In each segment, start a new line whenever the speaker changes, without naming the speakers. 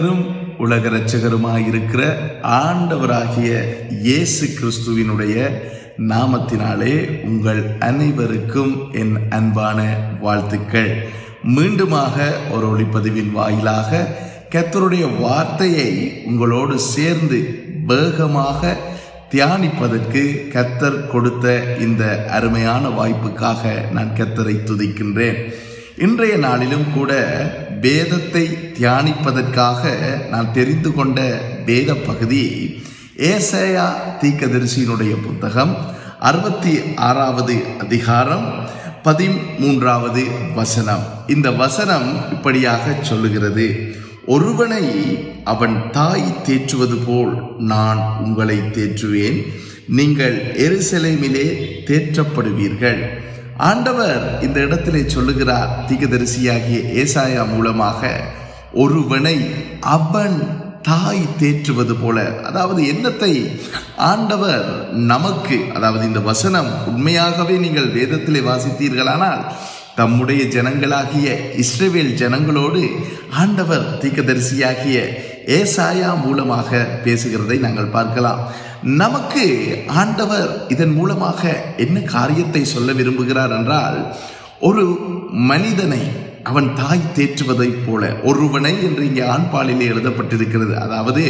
பெரும் உலக இரட்சகருமாயிருக்கிற ஆண்டவராகிய இயேசு கிறிஸ்துவினுடைய நாமத்தினாலே உங்கள் அனைவருக்கும் என் அன்பான வாழ்த்துக்கள். மீண்டுமாக ஒரு ஒளிப்பதிவின் வாயிலாக கத்தருடைய வார்த்தையை உங்களோடு சேர்ந்து வேகமாக தியானிப்பதற்கு கத்தர் கொடுத்த இந்த அருமையான வாய்ப்புக்காக நான் கத்தரை துதிக்கின்றேன். இன்றைய நாளிலும் கூட வேதத்தை தியானிப்பதற்காக நான் தெரிந்து கொண்ட வேத பகுதி ஏசையா தீக்கதரிசியினுடைய புத்தகம் அறுபத்தி ஆறாவது அதிகாரம் பதிமூன்றாவது வசனம். இந்த வசனம் இப்படியாக சொல்லுகிறது. ஒருவனை அவன் தாய் தேற்றுவது போல் நான் உங்களை தேற்றுவேன். நீங்கள் எருசலேமிலே தேற்றப்படுவீர்கள். ஆண்டவர் இந்த இடத்திலே சொல்லுகிறார் தீகதரிசியாகிய ஏசாயா மூலமாக ஒருவனை அவன் தாய் தேற்றுவது போல. அதாவது என்னத்தை? ஆண்டவர் நமக்கு அதாவது இந்த வசனம் உண்மையாகவே நீங்கள் வேதத்திலே வாசித்தீர்களானால் தம்முடைய ஜனங்களாகிய இஸ்ரேவேல் ஜனங்களோடு ஆண்டவர் தீக்கதரிசியாகிய ஏசாயா மூலமாக பேசுகிறதை நாங்கள் பார்க்கலாம். நமக்கு ஆண்டவர் இதன் மூலமாக என்ன காரியத்தை சொல்ல விரும்புகிறார் என்றால் ஒரு மனிதனை அவன் தாய் தேற்றுவதைப் போல ஒருவனை என்று இங்கே ஆண்பாலிலே எழுதப்பட்டிருக்கிறது. அதாவது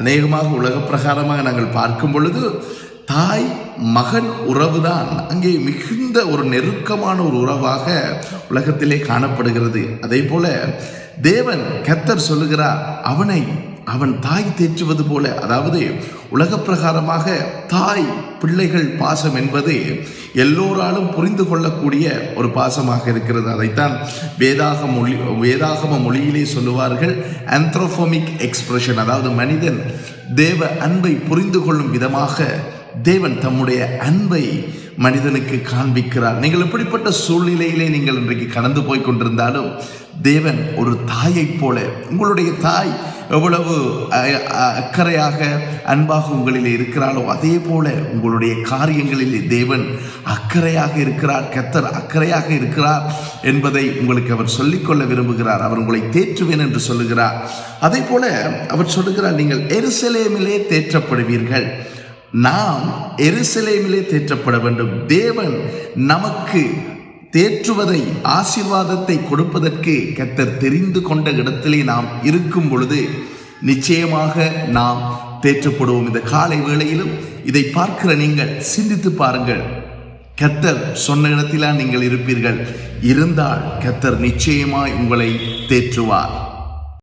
அநேகமாக உலக பிரகாரமாக நாங்கள் பார்க்கும் பொழுது தாய் மகன் உறவுதான். அங்கே மிகுந்த ஒரு நெருக்கமான ஒரு உறவாக உலகத்திலே காணப்படுகிறது. அதே போல தேவன் கத்தர் சொல்லுகிறார் அவனை அவன் தாய் தேற்றுவது போல அதாவது உலக பிரகாரமாக தாய் பிள்ளைகள் பாசம் என்பது எல்லோராலும் புரிந்து கொள்ளக்கூடிய ஒரு பாசமாக இருக்கிறது. அதைத்தான் வேதாக மொழி வேதாகம மொழியிலே சொல்லுவார்கள் ஆந்த்ரோஃபோமிக் எக்ஸ்பிரஷன் அதாவது மனிதன் தேவ அன்பை புரிந்து கொள்ளும் விதமாக தேவன் தம்முடைய அன்பை மனிதனுக்கு காண்பிக்கிறார். நீங்கள் எப்படிப்பட்ட சூழ்நிலையிலே நீங்கள் இன்றைக்கு கடந்து போய் கொண்டிருந்தாலும் தேவன் ஒரு தாயைப் போல உங்களுடைய தாய் எவ்வளவு அக்கறையாக அன்பாக உங்களில் இருக்கிறாளோ அதே போல உங்களுடைய காரியங்களிலே தேவன் அக்கறையாக இருக்கிறார் கத்தர் அக்கறையாக இருக்கிறார் என்பதை உங்களுக்கு அவர் சொல்லிக்கொள்ள விரும்புகிறார். அவர் உங்களை தேற்றுவேன் என்று சொல்லுகிறார். அதே போல அவர் சொல்லுகிறார் நீங்கள் எருசலேமிலே தேற்றப்படுவீர்கள். நாம் எருசலேமிலே தேற்றப்பட வேண்டும். தேவன் நமக்கு தேற்றுவதை ஆசீர்வாதத்தை கொடுப்பதற்கு கத்தர் தெரிந்து கொண்ட இடத்திலே நாம் இருக்கும் பொழுது நிச்சயமாக நாம் தேற்றப்படுவோம். இந்த காலை வேளையிலும் இதை பார்க்கிற நீங்கள் சிந்தித்து பாருங்கள். கத்தர் சொன்ன இடத்திலா நீங்கள் இருப்பீர்கள். இருந்தால் கத்தர் நிச்சயமாய் உங்களை தேற்றுவார்.